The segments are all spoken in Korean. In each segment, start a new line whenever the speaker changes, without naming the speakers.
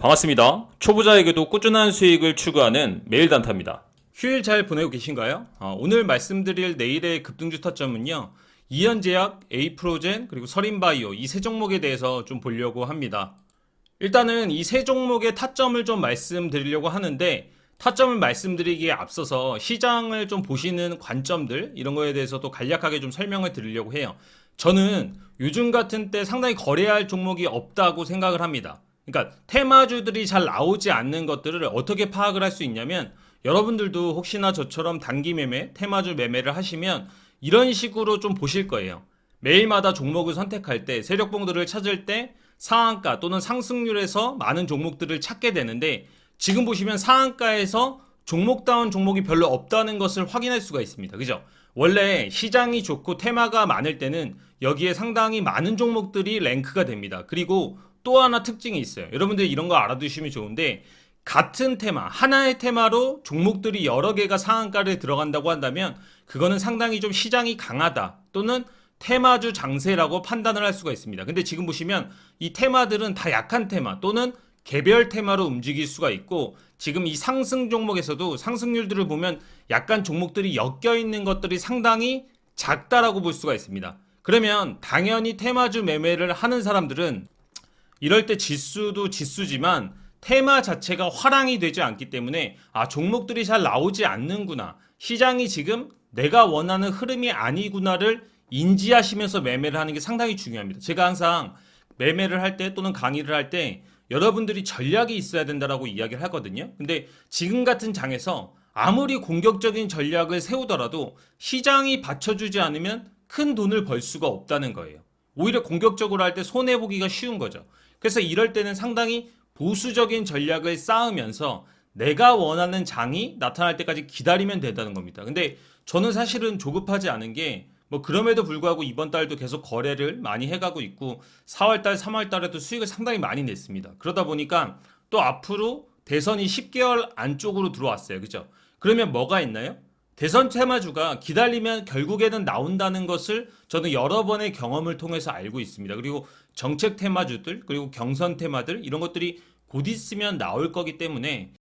반갑습니다. 초보자에게도 꾸준한 수익을 추구하는 매일 단타입니다. 휴일 잘 보내고 계신가요? 어, 오늘 말씀드릴 내일의 급등주 타점은요. 이현제약, 에이프로젠, 그리고 서린바이오 이 세 종목에 대해서 좀 보려고 합니다. 일단은 이 세 종목의 타점을 좀 말씀드리려고 하는데 타점을 말씀드리기에 앞서서 시장을 좀 보시는 관점들 이런 거에 대해서도 간략하게 좀 설명을 드리려고 해요. 저는 요즘 같은 때 상당히 거래할 종목이 없다고 생각을 합니다. 그러니까 테마주들이 잘 나오지 않는 것들을 어떻게 파악을 할 수 있냐면 여러분들도 혹시나 저처럼 단기 매매, 테마주 매매를 하시면 이런 식으로 좀 보실 거예요. 매일마다 종목을 선택할 때 세력봉들을 찾을 때 상한가 또는 상승률에서 많은 종목들을 찾게 되는데 지금 보시면 상한가에서 종목다운 종목이 별로 없다는 것을 확인할 수가 있습니다. 그죠? 원래 시장이 좋고 테마가 많을 때는 여기에 상당히 많은 종목들이 랭크가 됩니다. 그리고 또 하나 특징이 있어요. 여러분들 이런 거 알아두시면 좋은데 같은 테마, 하나의 테마로 종목들이 여러 개가 상한가를 들어간다고 한다면 그거는 상당히 좀 시장이 강하다 또는 테마주 장세라고 판단을 할 수가 있습니다. 근데 지금 보시면 이 테마들은 다 약한 테마 또는 개별 테마로 움직일 수가 있고 지금 이 상승 종목에서도 상승률들을 보면 약간 종목들이 엮여 있는 것들이 상당히 작다라고 볼 수가 있습니다. 그러면 당연히 테마주 매매를 하는 사람들은 이럴 때 지수도 지수지만 테마 자체가 화랑이 되지 않기 때문에 아 종목들이 잘 나오지 않는구나 시장이 지금 내가 원하는 흐름이 아니구나를 인지하시면서 매매를 하는 게 상당히 중요합니다. 제가 항상 매매를 할 때 또는 강의를 할 때 여러분들이 전략이 있어야 된다라고 이야기를 하거든요. 근데 지금 같은 장에서 아무리 공격적인 전략을 세우더라도 시장이 받쳐주지 않으면 큰 돈을 벌 수가 없다는 거예요. 오히려 공격적으로 할 때 손해보기가 쉬운 거죠. 그래서 이럴 때는 상당히 보수적인 전략을 쌓으면서 내가 원하는 장이 나타날 때까지 기다리면 된다는 겁니다. 근데 저는 사실은 조급하지 않은 게 뭐 그럼에도 불구하고 이번 달도 계속 거래를 많이 해가고 있고 4월 달, 3월 달에도 수익을 상당히 많이 냈습니다. 그러다 보니까 또 앞으로 대선이 10개월 안쪽으로 들어왔어요. 그죠? 그러면 뭐가 있나요? 대선 테마주가 기다리면 결국에는 나온다는 것을 저는 여러 번의 경험을 통해서 알고 있습니다. 그리고 정책 테마주들, 그리고 경선 테마들, 이런 것들이 곧 있으면 나올 거기 때문에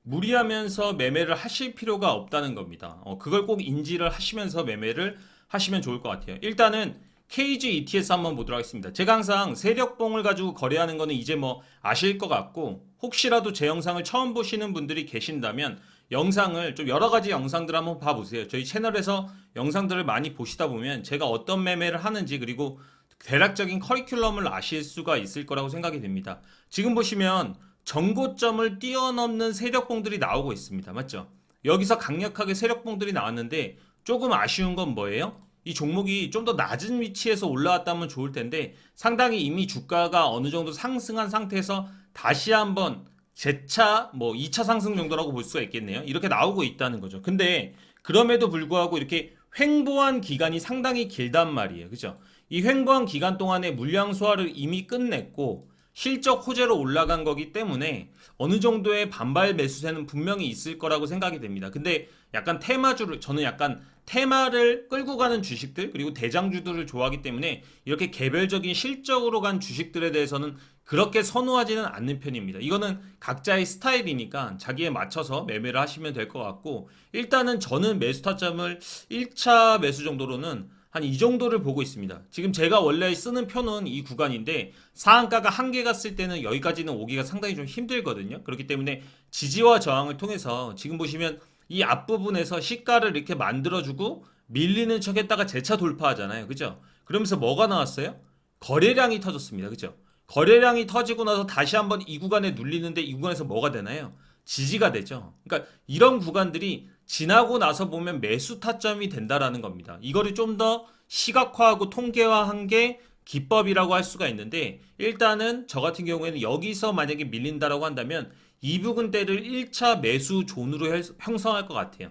무리하면서 매매를 하실 필요가 없다는 겁니다. 어, 그걸 꼭 인지를 하시면서 매매를 하시면 좋을 것 같아요. 일단은 KG ETS 한번 보도록 하겠습니다. 제가 항상 세력봉을 가지고 거래하는 거는 이제 뭐 아실 것 같고 혹시라도 제 영상을 처음 보시는 분들이 계신다면 영상을 좀 여러 가지 영상들 한번 봐보세요. 저희 채널에서 영상들을 많이 보시다 보면 제가 어떤 매매를 하는지 그리고 대략적인 커리큘럼을 아실 수가 있을 거라고 생각이 됩니다. 지금 보시면 정고점을 뛰어넘는 세력봉들이 나오고 있습니다. 맞죠? 여기서 강력하게 세력봉들이 나왔는데 조금 아쉬운 건 뭐예요? 이 종목이 좀 더 낮은 위치에서 올라왔다면 좋을 텐데 상당히 이미 주가가 어느 정도 상승한 상태에서 다시 한번 재차 뭐 2차 상승 정도라고 볼 수가 있겠네요. 이렇게 나오고 있다는 거죠. 근데 그럼에도 불구하고 이렇게 횡보한 기간이 상당히 길단 말이에요. 그죠? 이 횡보한 기간 동안에 물량 소화를 이미 끝냈고 실적 호재로 올라간 거기 때문에 어느 정도의 반발 매수세는 분명히 있을 거라고 생각이 됩니다. 근데 약간 테마주를 저는 약간 테마를 끌고 가는 주식들 그리고 대장주들을 좋아하기 때문에 이렇게 개별적인 실적으로 간 주식들에 대해서는 그렇게 선호하지는 않는 편입니다. 이거는 각자의 스타일이니까 자기에 맞춰서 매매를 하시면 될 것 같고 일단은 저는 매수 타점을 1차 매수 정도로는 한 이 정도를 보고 있습니다. 지금 제가 원래 쓰는 표는 이 구간인데 상한가가 한 개 갔을 때는 여기까지는 오기가 상당히 좀 힘들거든요. 그렇기 때문에 지지와 저항을 통해서 지금 보시면 이 앞부분에서 시가를 이렇게 만들어주고 밀리는 척 했다가 재차 돌파하잖아요. 그죠? 그러면서 뭐가 나왔어요? 거래량이 터졌습니다. 그죠? 거래량이 터지고 나서 다시 한번 이 구간에 눌리는데 이 구간에서 뭐가 되나요? 지지가 되죠. 그러니까 이런 구간들이 지나고 나서 보면 매수 타점이 된다라는 겁니다. 이거를 좀 더 시각화하고 통계화한 게 기법이라고 할 수가 있는데 일단은 저 같은 경우에는 여기서 만약에 밀린다라고 한다면 이 부분대를 1차 매수 존으로 형성할 것 같아요.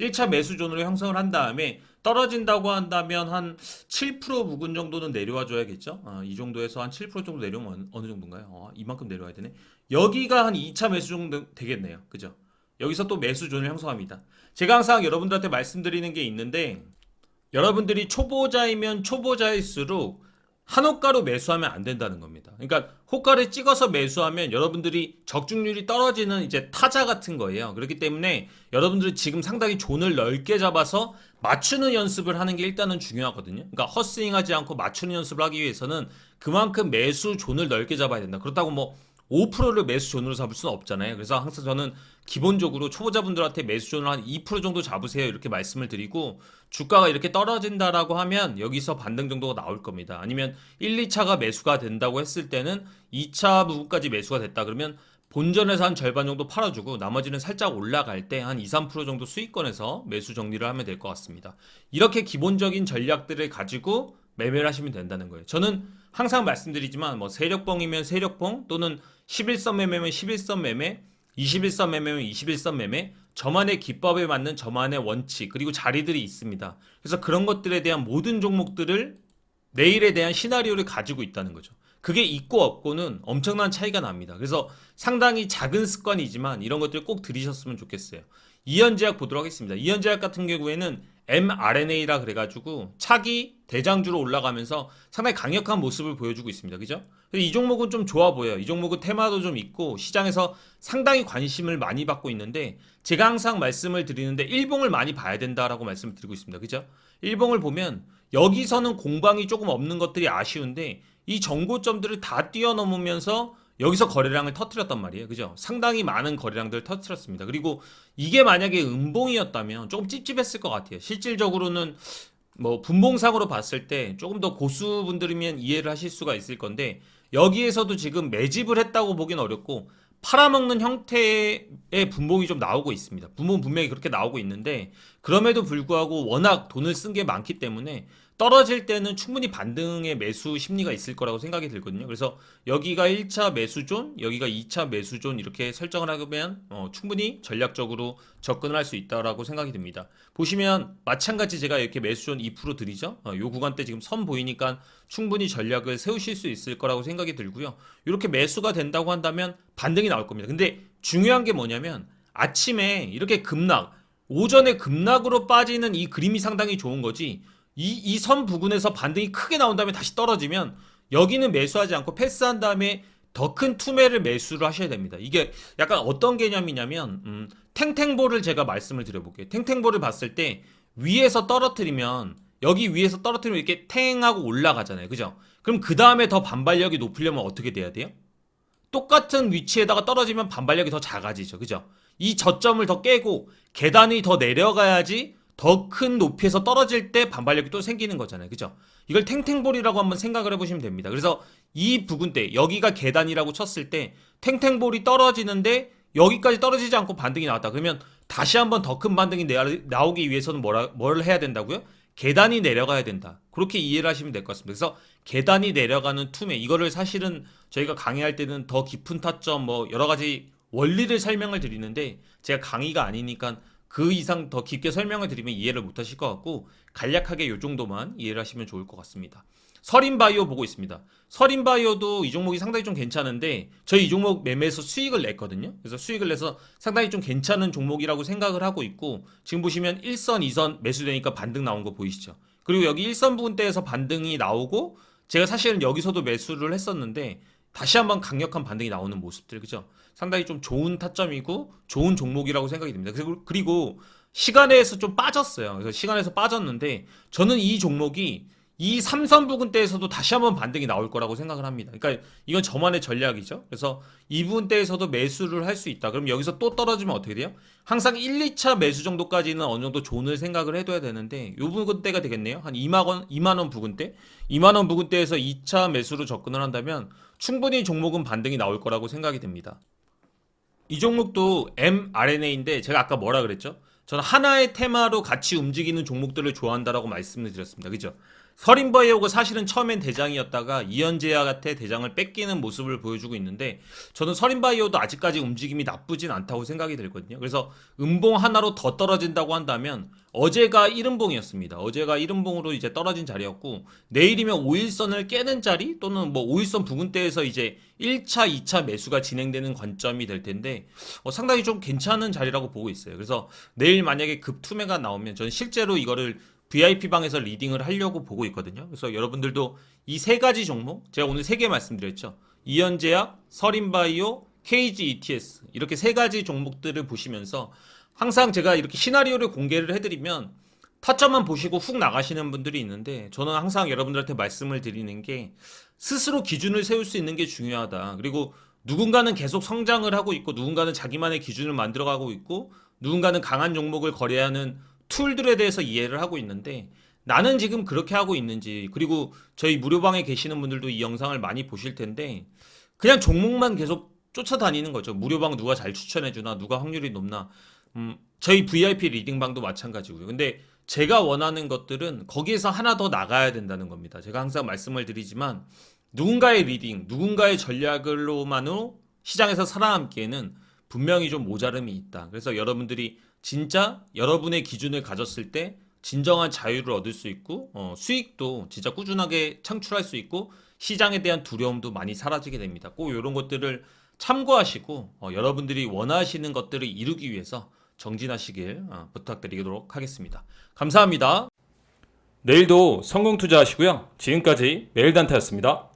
1차 매수 존으로 형성을 한 다음에 떨어진다고 한다면 한 7% 부근 정도는 내려와 줘야겠죠. 어, 이 정도에서 한 7% 정도 내려오면 어느 정도인가요? 어, 이만큼 내려와야 되네. 여기가 한 2차 매수 정도 되겠네요. 그죠? 여기서 또 매수 존을 형성합니다. 제가 항상 여러분들한테 말씀드리는 게 있는데 여러분들이 초보자이면 초보자일수록 한호가로 매수하면 안 된다는 겁니다. 그러니까 호가를 찍어서 매수하면 여러분들이 적중률이 떨어지는 이제 타자 같은 거예요. 그렇기 때문에 여러분들이 지금 상당히 존을 넓게 잡아서 맞추는 연습을 하는 게 일단은 중요하거든요. 그러니까 헛스윙하지 않고 맞추는 연습을 하기 위해서는 그만큼 매수 존을 넓게 잡아야 된다. 그렇다고 뭐 5%를 매수 존으로 잡을 수는 없잖아요. 그래서 항상 저는 기본적으로 초보자분들한테 매수 존을 한 2% 정도 잡으세요. 이렇게 말씀을 드리고 주가가 이렇게 떨어진다라고 하면 여기서 반등 정도가 나올 겁니다. 아니면 1, 2차가 매수가 된다고 했을 때는 2차 부분까지 매수가 됐다 그러면 본전에서 한 절반 정도 팔아주고 나머지는 살짝 올라갈 때 한 2, 3% 정도 수익권에서 매수 정리를 하면 될 것 같습니다. 이렇게 기본적인 전략들을 가지고 매매를 하시면 된다는 거예요. 저는 항상 말씀드리지만 뭐 세력봉이면 세력봉 또는 11선 매매면 11선 매매, 21선 매매면 21선 매매 저만의 기법에 맞는 저만의 원칙 그리고 자리들이 있습니다. 그래서 그런 것들에 대한 모든 종목들을 내일에 대한 시나리오를 가지고 있다는 거죠. 그게 있고 없고는 엄청난 차이가 납니다. 그래서 상당히 작은 습관이지만 이런 것들 꼭 들이셨으면 좋겠어요. 이현제약 보도록 하겠습니다. 이현제약 같은 경우에는 mRNA라 그래가지고 차기 대장주로 올라가면서 상당히 강력한 모습을 보여주고 있습니다. 그죠? 이 종목은 좀 좋아 보여요. 이 종목은 테마도 좀 있고 시장에서 상당히 관심을 많이 받고 있는데 제가 항상 말씀을 드리는데 일봉을 많이 봐야 된다라고 말씀을 드리고 있습니다. 그죠? 일봉을 보면 여기서는 공방이 조금 없는 것들이 아쉬운데 이 정고점들을 다 뛰어넘으면서 여기서 거래량을 터트렸단 말이에요. 그죠? 상당히 많은 거래량들을 터트렸습니다. 그리고 이게 만약에 음봉이었다면 조금 찝찝했을 것 같아요. 실질적으로는 뭐 분봉상으로 봤을 때 조금 더 고수분들이면 이해를 하실 수가 있을 건데 여기에서도 지금 매집을 했다고 보긴 어렵고 팔아먹는 형태의 분봉이 좀 나오고 있습니다. 분봉 분명히 그렇게 나오고 있는데 그럼에도 불구하고 워낙 돈을 쓴 게 많기 때문에 떨어질 때는 충분히 반등의 매수 심리가 있을 거라고 생각이 들거든요. 그래서 여기가 1차 매수존, 여기가 2차 매수존 이렇게 설정을 하면 어, 충분히 전략적으로 접근을 할 수 있다라고 생각이 듭니다. 보시면 마찬가지 제가 이렇게 매수존 2% 드리죠. 어, 요 구간 때 지금 선 보이니까 충분히 전략을 세우실 수 있을 거라고 생각이 들고요. 이렇게 매수가 된다고 한다면 반등이 나올 겁니다. 근데 중요한 게 뭐냐면 아침에 이렇게 급락, 오전에 급락으로 빠지는 이 그림이 상당히 좋은 거지. 이 이 선 부근에서 반등이 크게 나온 다음에 다시 떨어지면 여기는 매수하지 않고 패스한 다음에 더 큰 투매를 매수를 하셔야 됩니다. 이게 약간 어떤 개념이냐면 음, 탱탱볼을 제가 말씀을 드려볼게요. 탱탱볼을 봤을 때 위에서 떨어뜨리면 여기 위에서 떨어뜨리면 이렇게 탱하고 올라가잖아요. 그죠? 그럼 그 다음에 더 반발력이 높으려면 어떻게 돼야 돼요? 똑같은 위치에다가 떨어지면 반발력이 더 작아지죠. 그죠? 이 저점을 더 깨고 계단이 더 내려가야지 더 큰 높이에서 떨어질 때 반발력이 또 생기는 거잖아요. 그죠? 이걸 탱탱볼이라고 한번 생각을 해보시면 됩니다. 그래서 이 부분 때 여기가 계단이라고 쳤을 때 탱탱볼이 떨어지는데 여기까지 떨어지지 않고 반등이 나왔다. 그러면 다시 한번 더 큰 반등이 내- 나오기 위해서는 뭐라, 뭘 해야 된다고요? 계단이 내려가야 된다. 그렇게 이해를 하시면 될 것 같습니다. 그래서 계단이 내려가는 투매 이거를 사실은 저희가 강의할 때는 더 깊은 타점 뭐 여러 가지 원리를 설명을 드리는데 제가 강의가 아니니까 그 이상 더 깊게 설명을 드리면 이해를 못 하실 것 같고 간략하게 요 정도만 이해를 하시면 좋을 것 같습니다. 서린바이오 보고 있습니다. 서린바이오도 이 종목이 상당히 좀 괜찮은데 저희 이 종목 매매에서 수익을 냈거든요. 그래서 수익을 내서 상당히 좀 괜찮은 종목이라고 생각을 하고 있고 지금 보시면 1선, 2선 매수되니까 반등 나온 거 보이시죠? 그리고 여기 1선 부분대에서 반등이 나오고 제가 사실은 여기서도 매수를 했었는데 다시 한번 강력한 반등이 나오는 모습들 그죠? 상당히 좀 좋은 타점이고 좋은 종목이라고 생각이 듭니다. 그리고 그리고 시간에서 좀 빠졌어요. 그래서 시간에서 빠졌는데 저는 이 종목이 이 삼선 부근대에서도 다시 한번 반등이 나올 거라고 생각을 합니다. 그러니까 이건 저만의 전략이죠. 그래서 이 부분대에서도 매수를 할 수 있다. 그럼 여기서 또 떨어지면 어떻게 돼요? 항상 1, 2차 매수 정도까지는 어느 정도 존을 생각을 해둬야 되는데 요 부근대가 되겠네요. 한 2만 원, 2만 원 부근대, 2만 원 부근대에서 2차 매수로 접근을 한다면 충분히 종목은 반등이 나올 거라고 생각이 됩니다. 이 종목도 mRNA인데 제가 아까 뭐라 그랬죠? 저는 하나의 테마로 같이 움직이는 종목들을 좋아한다라고 말씀을 드렸습니다. 그죠? 서린바이오가 사실은 처음엔 대장이었다가 이현제약한테 대장을 뺏기는 모습을 보여주고 있는데 저는 서린바이오도 아직까지 움직임이 나쁘진 않다고 생각이 들거든요. 그래서 음봉 하나로 더 떨어진다고 한다면 어제가 1음봉이었습니다. 어제가 1음봉으로 이제 떨어진 자리였고 내일이면 5일선을 깨는 자리 또는 뭐 5일선 부근대에서 이제 1차, 2차 매수가 진행되는 관점이 될 텐데 어, 상당히 좀 괜찮은 자리라고 보고 있어요. 그래서 내일 만약에 급투매가 나오면 저는 실제로 이거를 VIP 방에서 리딩을 하려고 보고 있거든요. 그래서 여러분들도 이 세 가지 종목 제가 오늘 세 개 말씀드렸죠. 이현제약, 서린바이오, KG ETS 이렇게 세 가지 종목들을 보시면서 항상 제가 이렇게 시나리오를 공개를 해드리면 타점만 보시고 훅 나가시는 분들이 있는데 저는 항상 여러분들한테 말씀을 드리는 게 스스로 기준을 세울 수 있는 게 중요하다. 그리고 누군가는 계속 성장을 하고 있고 누군가는 자기만의 기준을 만들어가고 있고 누군가는 강한 종목을 거래하는 툴들에 대해서 이해를 하고 있는데 나는 지금 그렇게 하고 있는지 그리고 저희 무료방에 계시는 분들도 이 영상을 많이 보실 텐데 그냥 종목만 계속 쫓아다니는 거죠. 무료방 누가 잘 추천해 주나 누가 확률이 높나 음, 저희 VIP 리딩방도 마찬가지고요. 근데 제가 원하는 것들은 거기에서 하나 더 나가야 된다는 겁니다. 제가 항상 말씀을 드리지만 누군가의 리딩, 누군가의 전략으로만으로 시장에서 살아남기에는 분명히 좀 모자름이 있다. 그래서 여러분들이 진짜 여러분의 기준을 가졌을 때 진정한 자유를 얻을 수 있고 어, 수익도 진짜 꾸준하게 창출할 수 있고 시장에 대한 두려움도 많이 사라지게 됩니다. 꼭 이런 것들을 참고하시고 어, 여러분들이 원하시는 것들을 이루기 위해서 정진하시길 어, 부탁드리도록 하겠습니다. 감사합니다. 내일도 성공 투자하시고요. 지금까지 매일단타였습니다.